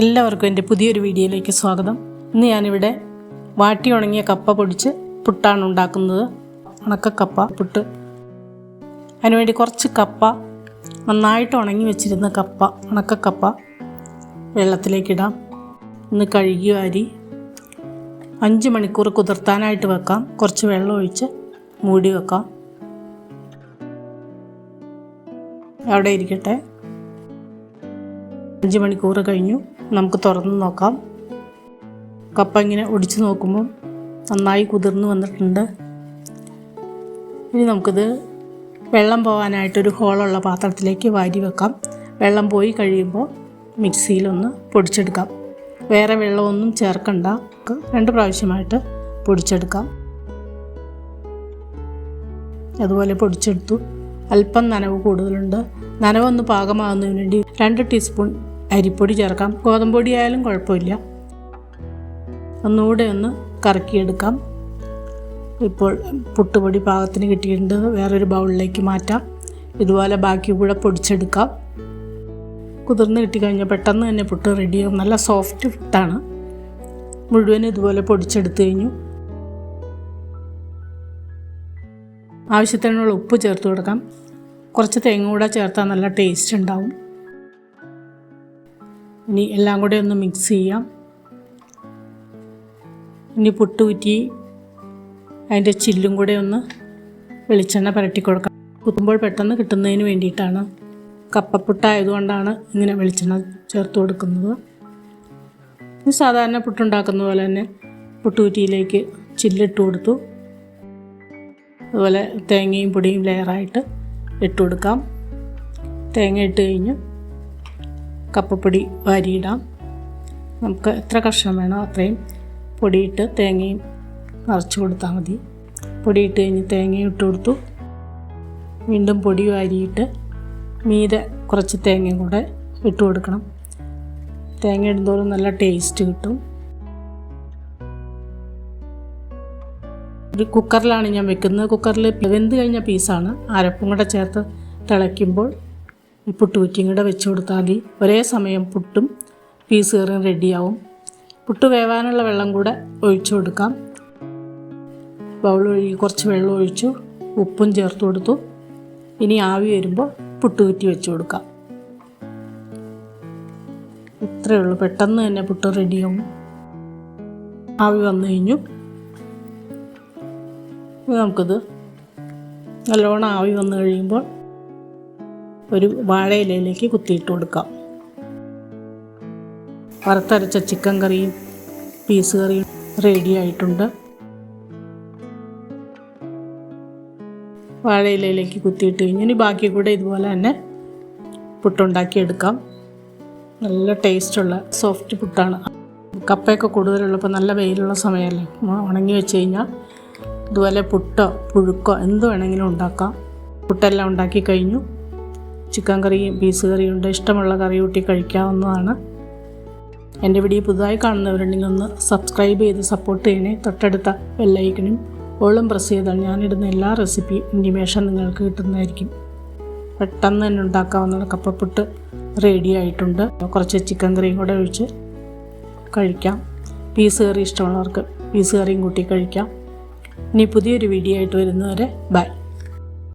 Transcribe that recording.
എല്ലാവർക്കും എന്റെ പുതിയൊരു വീഡിയോയിലേക്ക് സ്വാഗതം. ഇന്ന് ഞാനിവിടെ വാട്ടി ഉണങ്ങിയ കപ്പ പൊടിച്ച് പുട്ടാണ് ഉണ്ടാക്കുന്നത്. ഉണക്കക്കപ്പ പുട്ട്. അതിനുവേണ്ടി കുറച്ച് കപ്പ നന്നായിട്ട് ഉണങ്ങി വെച്ചിരുന്ന കപ്പ ഉണക്കക്കപ്പ വെള്ളത്തിലേക്കിടാം ഒന്ന് കഴുകി വാരി അഞ്ച് മണിക്കൂർ കുതിർത്താനായിട്ട് വെക്കാം. കുറച്ച് വെള്ളം ഒഴിച്ച് മൂടി വെക്കാം. അവിടെ ഇരിക്കട്ടെ. അഞ്ച് മണിക്കൂർ കഴിഞ്ഞു. നമുക്ക് തുറന്ന് നോക്കാം. കപ്പ ഇങ്ങനെ ഒടിച്ചു നോക്കുമ്പോൾ നന്നായി കുതിർന്നു വന്നിട്ടുണ്ട്. ഇനി നമുക്കിത് വെള്ളം പോകാനായിട്ടൊരു ഹോളുള്ള പാത്രത്തിലേക്ക് വാരി വെക്കാം. വെള്ളം പോയി കഴിയുമ്പോൾ മിക്സിയിലൊന്ന് പൊടിച്ചെടുക്കാം. വേറെ വെള്ളമൊന്നും ചേർക്കണ്ട. രണ്ട് പ്രാവശ്യമായിട്ട് പൊടിച്ചെടുക്കാം. അതുപോലെ പൊടിച്ചെടുത്തു. അല്പം നനവ് കൂടുതലുണ്ട്. നനവൊന്ന് പാകമാകുന്നതിന് വേണ്ടി രണ്ട് ടീസ്പൂൺ അരിപ്പൊടി ചേർക്കാം. ഗോതമ്പൊടി ആയാലും കുഴപ്പമില്ല. ഒന്നുകൂടെ ഒന്ന് കറക്കിയെടുക്കാം. ഇപ്പോൾ പുട്ടുപൊടി പാകത്തിന് കിട്ടിയിട്ടുണ്ട്. വേറൊരു ബൗളിലേക്ക് മാറ്റാം. ഇതുപോലെ ബാക്കി കൂടെ പൊടിച്ചെടുക്കാം. കുതിർന്ന് കിട്ടിക്കഴിഞ്ഞാൽ പെട്ടെന്ന് തന്നെ പുട്ട് റെഡിയാകും നല്ല സോഫ്റ്റ് പുട്ടാണ്. മുഴുവൻ ഇതുപോലെ പൊടിച്ചെടുത്തു കഴിഞ്ഞു. ആവശ്യത്തിനുള്ള ഉപ്പ് ചേർത്ത് കൊടുക്കാം. കുറച്ച് തേങ്ങ കൂടെ ചേർത്താൽ നല്ല ടേസ്റ്റ് ഉണ്ടാവും. ഇനി എല്ലാം കൂടെ ഒന്ന് മിക്സ് ചെയ്യാം. ഇനി പുട്ട് കുറ്റി അതിന്റെ ചില്ലും കൂടെ ഒന്ന് വെളിച്ചെണ്ണ പുരട്ടി കൊടുക്കാം. കുത്തുമ്പോൾ പെട്ടെന്ന് കിട്ടുന്നതിന് വേണ്ടിയിട്ടാണ്. കപ്പപ്പുട്ടായതുകൊണ്ടാണ് ഇങ്ങനെ വെളിച്ചെണ്ണ ചേർത്ത് കൊടുക്കുന്നത്. ഇനി സാധാരണ പുട്ടുണ്ടാക്കുന്ന പോലെ തന്നെ പുട്ടുകുറ്റിയിലേക്ക് ചില്ലിട്ട് കൊടുത്തു. അതുപോലെ തേങ്ങയും പൊടിയും ലെയറായിട്ട് ഇട്ട് കൊടുക്കാം. തേങ്ങ ഇട്ട് കഴിഞ്ഞ് കപ്പപ്പൊടി വാരിയിടാം. നമുക്ക് എത്ര കഷ്ണം വേണോ അത്രയും പൊടിയിട്ട് തേങ്ങയും നിറച്ച് കൊടുത്താൽ മതി. പൊടിയിട്ട് കഴിഞ്ഞ് തേങ്ങയും ഇട്ട് കൊടുത്തു. വീണ്ടും പൊടി വാരിയിട്ട് മീതെ കുറച്ച് തേങ്ങയും കൂടെ ഇട്ട് കൊടുക്കണം. തേങ്ങ ഇടുന്തോറും നല്ല ടേസ്റ്റ് കിട്ടും. ഒരു കുക്കറിലാണ് ഞാൻ വെക്കുന്നത്. കുക്കറിൽ വെന്ത് കഴിഞ്ഞ പീസാണ് അരപ്പും കൂടെ ചേർത്ത് തിളയ്ക്കുമ്പോൾ ഈ പുട്ടുകുറ്റിയും കൂടെ വെച്ച് കൊടുത്താൽ മതി. ഒരേ സമയം പുട്ടും പീസ് കറിയും റെഡിയാവും. പുട്ട് വേവാനുള്ള വെള്ളം കൂടെ ഒഴിച്ചു കൊടുക്കാം. ബൗൾ കുറച്ച് വെള്ളം ഒഴിച്ചു ഉപ്പും ചേർത്ത് കൊടുത്തു. ഇനി ആവി വരുമ്പോൾ പുട്ടുകുറ്റി വെച്ച് കൊടുക്കാം. ഇത്രയേ ഉള്ളൂ. പെട്ടെന്ന് തന്നെ പുട്ട് റെഡിയാവും. ആവി വന്നു കഴിഞ്ഞു. നമുക്കിത് നല്ലോണം ആവി വന്നു കഴിയുമ്പോൾ ഒരു വാഴയിലയിലേക്ക് കുത്തിയിട്ട് കൊടുക്കാം. വറുത്തരച്ച ചിക്കൻ കറിയും പീസ് കറിയും റെഡി ആയിട്ടുണ്ട്. വാഴയിലയിലേക്ക് കുത്തിയിട്ട് കഴിഞ്ഞ് ഇനി ബാക്കി കൂടെ ഇതുപോലെ തന്നെ പുട്ടുണ്ടാക്കിയെടുക്കാം നല്ല ടേസ്റ്റുള്ള സോഫ്റ്റ് പുട്ടാണ്. കപ്പയൊക്കെ കൂടുതലുള്ളപ്പോൾ നല്ല വെയിലുള്ള സമയമല്ലേ ഉണങ്ങി വെച്ച് കഴിഞ്ഞാൽ ഇതുപോലെ പുട്ടോ പുഴുക്കോ എന്ത് വേണമെങ്കിലും ഉണ്ടാക്കാം. പുട്ടെല്ലാം ഉണ്ടാക്കി കഴിഞ്ഞു. ചിക്കൻ കറിയും പീസ് കറിയും ഉണ്ട് ഇഷ്ടമുള്ള കറി കൂട്ടി കഴിക്കാവുന്നതാണ്. എന്റെ വീഡിയോ പുതുതായി കാണുന്നവരുണ്ടെങ്കിൽ ഒന്ന് സബ്സ്ക്രൈബ് ചെയ്ത് സപ്പോർട്ട് ചെയ്യണേ. തൊട്ടടുത്ത ബെല്ലൈക്കനും ഓളും പ്രസ് ചെയ്താൽ ഞാനിടുന്ന എല്ലാ റെസിപ്പി ഇന്റിമേഷൻ നിങ്ങൾക്ക് കിട്ടുന്നതായിരിക്കും. പെട്ടെന്ന് തന്നെ ഉണ്ടാക്കാവുന്ന കപ്പപ്പുട്ട് റെഡി ആയിട്ടുണ്ട്. കുറച്ച് ചിക്കൻ കറിയും കൂടെ ഒഴിച്ച് കഴിക്കാം. പീസ് കറി ഇഷ്ടമുള്ളവർക്ക് പീസ് കറിയും കൂട്ടി കഴിക്കാം. ഇനി പുതിയൊരു വീഡിയോ ആയിട്ട് വരുന്നവരെ ബൈ.